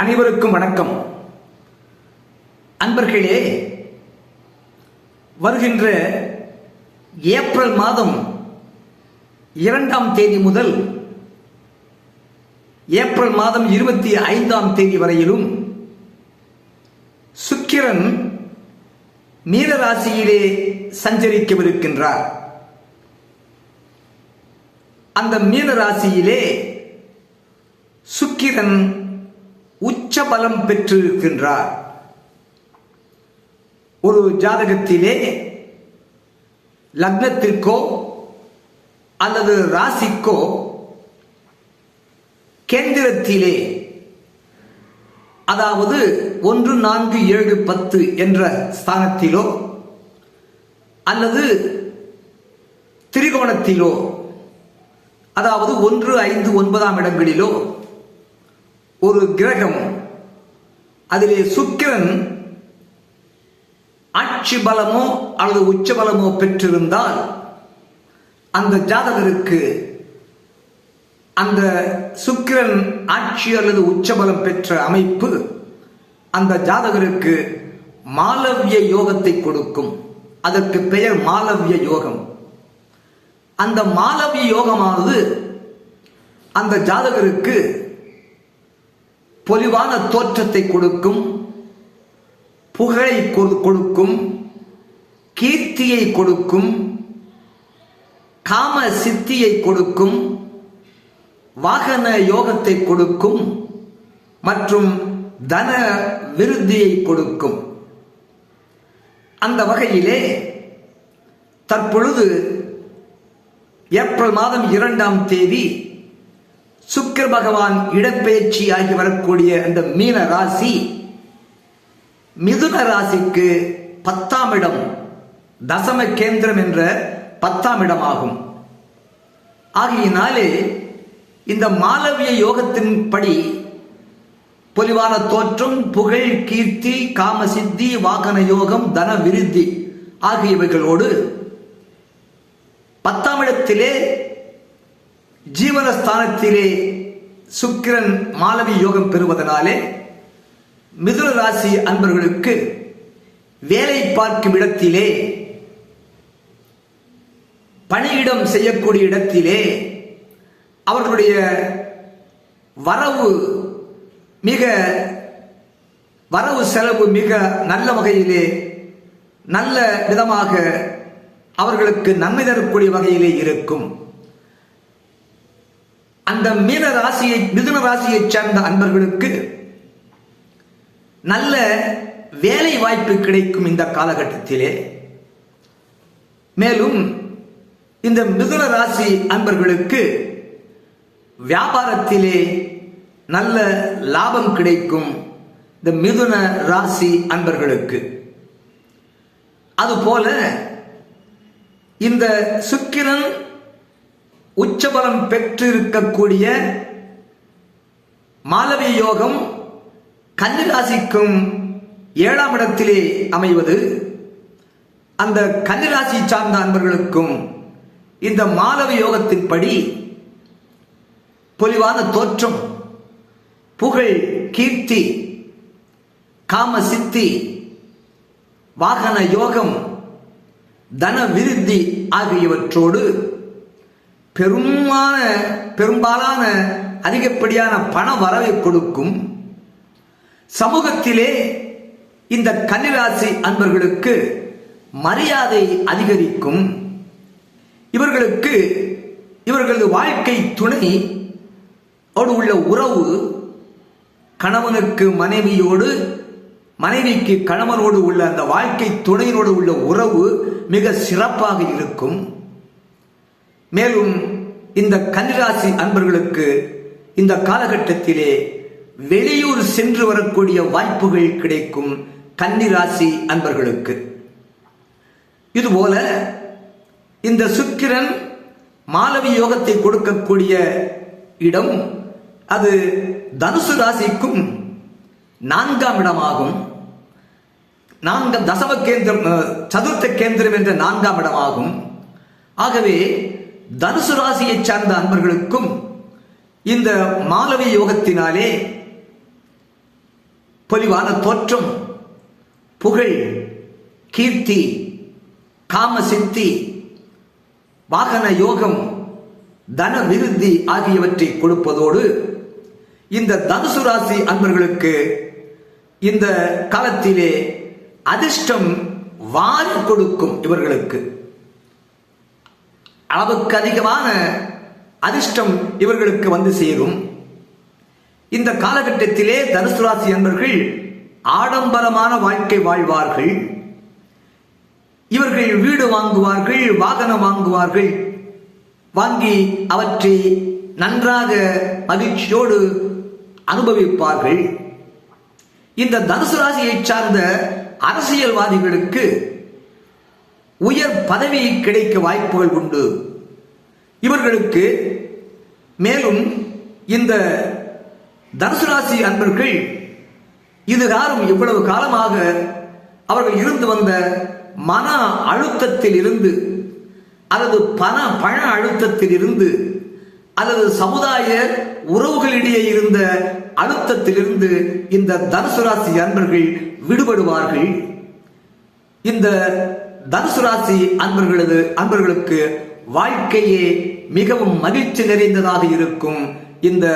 அனைவருக்கும் வணக்கம். அன்பர்களே வருகின்ற ஏப்ரல் மாதம் இரண்டாம் தேதி முதல் ஏப்ரல் மாதம் இருபத்தி ஐந்தாம் தேதி வரையிலும் சுக்கிரன் மீனராசியிலே சஞ்சரிக்கவிருக்கின்றார். அந்த மீனராசியிலே சுக்கிரன் உச்ச பலம் பெற்றிருக்கின்றார். ஒரு ஜாதகத்திலே லக்னத்திற்கோ அல்லது ராசிக்கோ கேந்திரத்திலே அதாவது ஒன்று நான்கு ஏழு பத்து என்ற ஸ்தானத்திலோ அல்லது திரிகோணத்திலோ அதாவது ஒன்று ஐந்து ஒன்பதாம் இடங்களிலோ ஒரு கிரகம் அதிலே சுக்கிரன் ஆட்சி பலமோ அல்லது உச்ச பலமோ பெற்றிருந்தால் அந்த ஜாதகருக்கு அந்த சுக்கிரன் ஆட்சி அல்லது உச்சபலம் பெற்ற அமைப்பு அந்த ஜாதகருக்கு மாலவிய யோகத்தை கொடுக்கும். அதற்கு பெயர் மாலவிய யோகம். அந்த மாலவிய யோகமானது அந்த ஜாதகருக்கு பொலிவான தோற்றத்தை கொடுக்கும் புகழை கொடு- கொடுக்கும் கீர்த்தியை கொடுக்கும் காம சித்தியை கொடுக்கும் வாகன யோகத்தை கொடுக்கும் மற்றும் தன விருத்தியை கொடுக்கும். அந்த வகையிலே தற்பொழுது ஏப்ரல் மாதம் இரண்டாம் தேதி சுக்கர பகவான் இடப்பெயர்ச்சி ஆகி வரக்கூடிய அந்த மீன ராசி மிதுன ராசிக்கு பத்தாம் இடம் தசம கேந்திரம் என்ற பத்தாம் இடமாகும். ஆகையினாலே இந்த மாலவிய யோகத்தின்படி பொலிவான தோற்றம் புகழ் கீர்த்தி காம சித்தி வாகன யோகம் தன விருத்தி ஆகியவைகளோடு பத்தாம் இடத்திலே ஜீவனஸ்தானத்திலே சுக்கிரன் மாலவி யோகம் பெறுவதனாலே மிதுன ராசி அன்பர்களுக்கு வேலை பார்க்கும் இடத்திலே பணியிடம் செய்யக்கூடிய இடத்திலே அவர்களுடைய வரவு மிக வரவு செலவு மிக நல்ல வகையிலே நல்ல விதமாக அவர்களுக்கு நன்மை தரக்கூடிய வகையிலே இருக்கும். அந்த மீன ராசியை மிதுன ராசியைச் சேர்ந்த அன்பர்களுக்கு நல்ல வேலை வாய்ப்பு கிடைக்கும் இந்த காலகட்டத்திலே. மேலும் இந்த மிதுன ராசி அன்பர்களுக்கு வியாபாரத்திலே நல்ல லாபம் கிடைக்கும் இந்த மிதுன ராசி அன்பர்களுக்கு. அதுபோல இந்த சுக்கிரன் உச்சபலம் பெற்றிருக்கக்கூடிய மாலவி யோகம் கன்னிராசிக்கும் ஏழாம் இடத்திலே அமைவது. அந்த கன்னிராசி சார்ந்த அன்பர்களுக்கும் இந்த மாலவி யோகத்தின்படி பொலிவான தோற்றம் புகழ் கீர்த்தி காம சித்தி வாகன யோகம் தன விருத்தி ஆகியவற்றோடு பெருமான பெரும்பாலான அதிகப்படியான பண வரவை கொடுக்கும் சமூகத்திலே இந்த கன்னிராசி அன்பர்களுக்கு மரியாதை அதிகரிக்கும். இவர்களுக்கு இவர்களது வாழ்க்கை துணை ஓடு உள்ள உறவு கணவனுக்கு மனைவியோடு மனைவிக்கு கணவனோடு உள்ள அந்த வாழ்க்கை துணையினோடு உள்ள உறவு மிக சிறப்பாக இருக்கும். மேலும் இந்த கன்னிராசி அன்பர்களுக்கு இந்த காலகட்டத்திலே வெளியூர் சென்று வரக்கூடிய வாய்ப்புகள் கிடைக்கும் கன்னிராசி அன்பர்களுக்கு. இதுபோல இந்த சுக்கிரன் மாலவி யோகத்தை கொடுக்கக்கூடிய இடம் அது தனுசு ராசிக்கும் நான்காம் இடமாகும். நான்காம் தசம கேந்திரம் சதுர்த்த கேந்திரம் என்ற நான்காம் இடமாகும். ஆகவே தனுசு ராசியை சார்ந்த அன்பர்களுக்கும் இந்த மாலவி யோகத்தினாலே பொலிவான தோற்றம் புகழ் கீர்த்தி காம சித்தி வாகன யோகம் தன விருத்தி ஆகியவற்றை கொடுப்பதோடு இந்த தனுசு ராசி அன்பர்களுக்கு இந்த காலத்திலே அதிர்ஷ்டம் வாரி கொடுக்கும் இவர்களுக்கு. அளவுக்கு அதிகமான அதிர்ஷ்டம் இவர்களுக்கு வந்து சேரும். இந்த காலகட்டத்திலே தனுசு ராசி அன்பர்கள் ஆடம்பரமான வாழ்க்கை வாழ்வார்கள். இவர்கள் வீடு வாங்குவார்கள் வாகனம் வாங்குவார்கள். வாங்கி அவற்றை நன்றாக மகிழ்ச்சியோடு அனுபவிப்பார்கள். இந்த தனுசு ராசியை சார்ந்த அரசியல்வாதிகளுக்கு உயர் பதவி கிடைக்க வாய்ப்புகள் உண்டு. இவர்களுக்கு மேலும் இந்த தனுசு ராசி அன்பர்கள் இதுகாரும் இவ்வளவு காலமாக அவர்கள் இருந்து வந்த மன அழுத்தத்தில் இருந்து அல்லது பண பண அழுத்தத்தில் இருந்து அல்லது சமுதாய உறவுகளிடையே இருந்த அழுத்தத்திலிருந்து இந்த தனுசு ராசி அன்பர்கள் விடுபடுவார்கள். இந்த தனுசு ராசி அன்பர்களது அன்பர்களுக்கு வாழ்க்கையே மிகவும் மகிழ்ச்சி நிறைந்ததாக இருக்கும். இந்த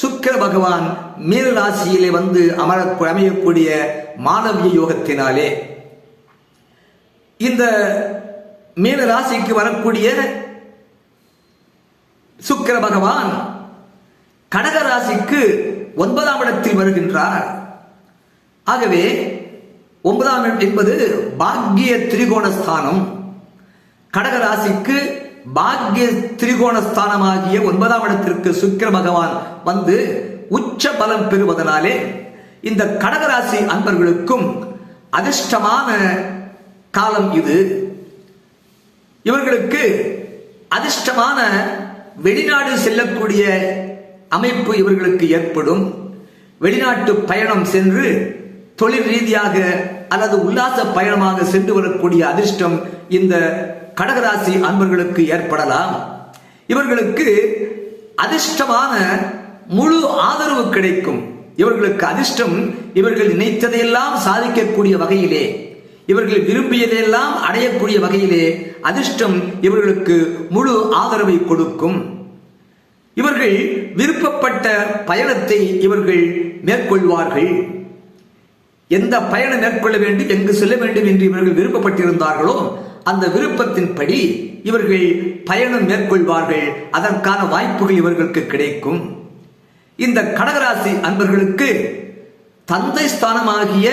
சுக்கிர பகவான் மீன ராசியிலே வந்து அமர அமையக்கூடிய மாணவிய யோகத்தினாலே இந்த மீன ராசிக்கு வரக்கூடிய சுக்கிர பகவான் கடக ராசிக்கு ஒன்பதாம் இடத்தில் வருகின்றார். ஆகவே ஒன்பதாம் இடம் என்பது பாக்கிய திரிகோணஸ்தானம். கடகராசிக்கு பாக்கிய திரிகோணஸ்தானமாகிய ஒன்பதாம் இடத்திற்கு சுக்கிர பகவான் வந்து உச்ச பலம் பெறுவதனாலே இந்த கடகராசி அன்பர்களுக்கும் அதிர்ஷ்டமான காலம் இது. இவர்களுக்கு அதிர்ஷ்டமான வெளிநாடு செல்லக்கூடிய அமைப்பு இவர்களுக்கு ஏற்படும். வெளிநாட்டு பயணம் சென்று தொழில் ரீதியாக அல்லது உல்லாச பயணமாக சென்று வரக்கூடிய அதிர்ஷ்டம் இந்த கடகராசி அன்பர்களுக்கு ஏற்படலாம். இவர்களுக்கு அதிர்ஷ்டமான முழு ஆதரவு கிடைக்கும். இவர்களுக்கு அதிர்ஷ்டம் இவர்கள் நினைத்ததையெல்லாம் சாதிக்கக்கூடிய வகையிலே இவர்கள் விரும்பியதையெல்லாம் அடையக்கூடிய வகையிலே அதிர்ஷ்டம் இவர்களுக்கு முழு ஆதரவை கொடுக்கும். இவர்கள் விருப்பப்பட்ட பயணத்தை இவர்கள் மேற்கொள்வார்கள். எந்த பயணம் மேற்கொள்ள வேண்டும் எங்கு செல்ல வேண்டும் என்று இவர்கள் விருப்பப்பட்டிருந்தார்களோ அந்த விருப்பத்தின்படி இவர்கள் பயணம் மேற்கொள்வார்கள். அதற்கான வாய்ப்புகள் இவர்களுக்கு கிடைக்கும். இந்த கடகராசி அன்பர்களுக்கு தந்தை ஸ்தானமாகிய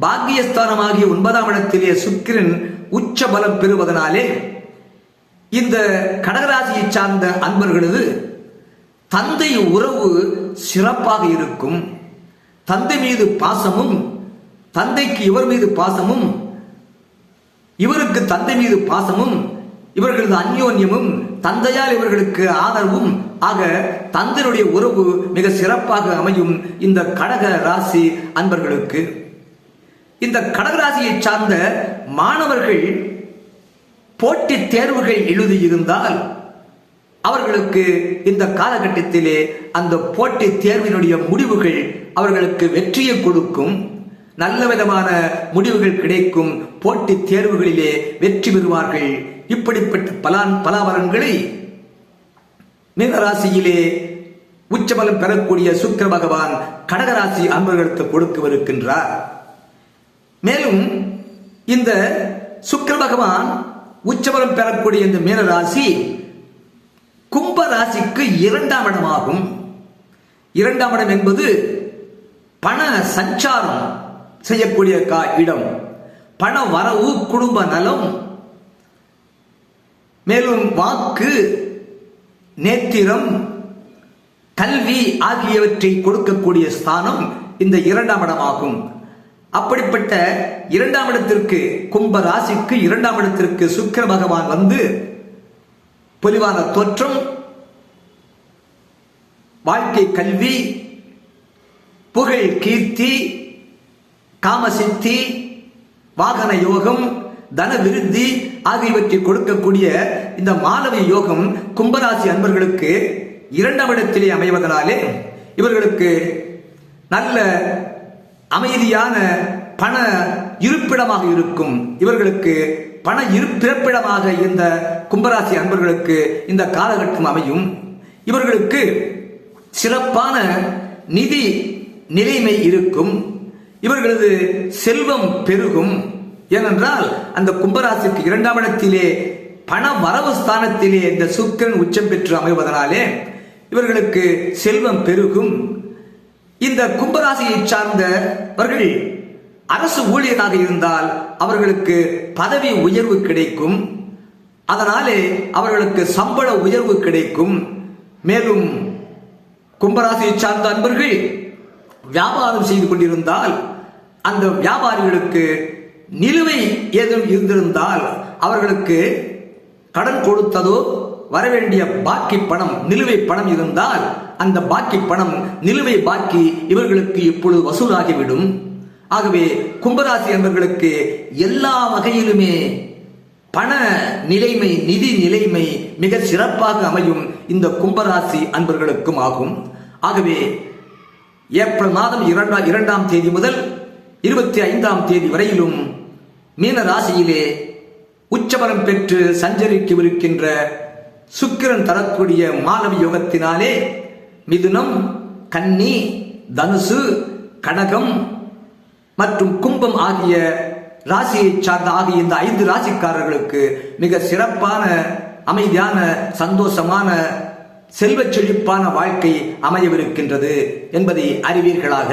பாக்கியஸ்தானமாகிய ஒன்பதாம் இடத்திலே சுக்கிரன் உச்ச பலம் பெறுவதனாலே இந்த கடகராசியை சார்ந்த அன்பர்களது தந்தை உறவு சிறப்பாக இருக்கும். தந்தை மீது பாசமும் தந்தைக்கு இவர் மீது பாசமும் இவருக்கு தந்தை மீது பாசமும் இவர்களது அந்யோன்யமும் தந்தையால் இவர்களுக்கு ஆதரவும் ஆக தந்தையுடைய உறவு மிக சிறப்பாக அமையும் இந்த கடக ராசி அன்பர்களுக்கு. இந்த கடக ராசியை சார்ந்த மாணவர்கள் போட்டித் தேர்வுகள் எழுதியிருந்தால் அவர்களுக்கு இந்த காலகட்டத்திலே அந்த போட்டி தேர்வினுடைய முடிவுகள் அவர்களுக்கு வெற்றியை கொடுக்கும். நல்ல விதமான முடிவுகள் கிடைக்கும் போட்டி தேர்வுகளிலே வெற்றி பெறுவார்கள். இப்படிப்பட்ட பலான் பலாவரங்களை மீனராசியிலே உச்சபலம் பெறக்கூடிய சுக்கிர பகவான் கடகராசி அன்பர்களுக்கு கொடுக்கவிருக்கின்றார். மேலும் இந்த சுக்கர பகவான் உச்சபலம் பெறக்கூடிய இந்த மீனராசி கும்ப ராசிக்கு இரண்டாம் இடமாகும். இரண்டாம் இடம் என்பது பண சஞ்சாரம். செய்யக்கூடிய கா இடம். பண வரவு குடும்ப நலம். மேலும் வாக்கு நேத்திரம் கல்வி ஆகியவற்றை கொடுக்கக்கூடிய ஸ்தானம் இந்த இரண்டாம் இடமாகும். அப்படிப்பட்ட இரண்டாம் இடத்திற்கு கும்ப ராசிக்கு இரண்டாம் இடத்திற்கு சுக்கர பகவான் வந்து பொலிவான தோற்றம் வாழ்க்கை கல்வி புகழ் கீர்த்தி காமசித்தி வாகன யோகம் தன விருத்தி ஆகியவற்றை கொடுக்கக்கூடிய இந்த மாணவி யோகம் கும்பராசி அன்பர்களுக்கு இரண்டாம் இடத்திலே அமைவதனாலே இவர்களுக்கு நல்ல அமைதியான பண இருப்பிடமாக இருக்கும். இவர்களுக்கு பண இருப்பிறப்பிடமாக இந்த கும்பராசி அன்பர்களுக்கு இந்த காலகட்டம் அமையும். இவர்களுக்கு சிறப்பான நிதி நிலைமை இருக்கும். இவர்களது செல்வம் பெருகும். ஏனென்றால் அந்த கும்பராசிக்கு இரண்டாம் இடத்திலே பண வரவு ஸ்தானத்திலே இந்த சுக்கிரன் உச்சம் பெற்று அமைவதனாலே இவர்களுக்கு செல்வம் பெருகும். இந்த கும்பராசியை சார்ந்தவர்கள் அரசு ஊழியராக இருந்தால் அவர்களுக்கு பதவி உயர்வு கிடைக்கும். அதனாலே அவர்களுக்கு சம்பள உயர்வு கிடைக்கும். மேலும் கும்பராசியை சார்ந்த அன்பர்கள் வியாபாரம் செய்து கொண்டிருந்தால் அந்த வியாபாரிகளுக்கு நிலுவை ஏதும் இருந்திருந்தால் அவர்களுக்கு கடன் கொடுத்ததோ வரவேண்டிய பாக்கி பணம் நிலுவை பணம் இருந்தால் அந்த பாக்கி பணம் நிலுவை பாக்கி இவர்களுக்கு இப்பொழுது வசூலாகிவிடும். ஆகவே கும்பராசி என்பவர்களுக்கு எல்லா வகையிலுமே பண நிலைமை நிதி நிலைமை மிக சிறப்பாக அமையும் இந்த கும்பராசி அன்பர்களுக்கும் ஆகும். ஆகவே ஏப்ரல் மாதம் இரண்டாம் இரண்டாம் தேதி முதல் இருபத்தி ஐந்தாம் தேதி வரையிலும் மீன ராசியிலே உச்சபலம் பெற்று சஞ்சரிக்கவிருக்கின்ற சுக்கிரன் தரக்கூடிய மாலவி யோகத்தினாலே மிதுனம் கன்னி தனுசு கடகம் மற்றும் கும்பம் ஆகிய ராசியை சார்ந்த ஆகிய இந்த ஐந்து ராசிக்காரர்களுக்கு மிக சிறப்பான அமைதியான சந்தோஷமான செல்வச் செழிப்பான வாழ்க்கை அமையவிருக்கின்றது என்பதை அறிவீர்களாக.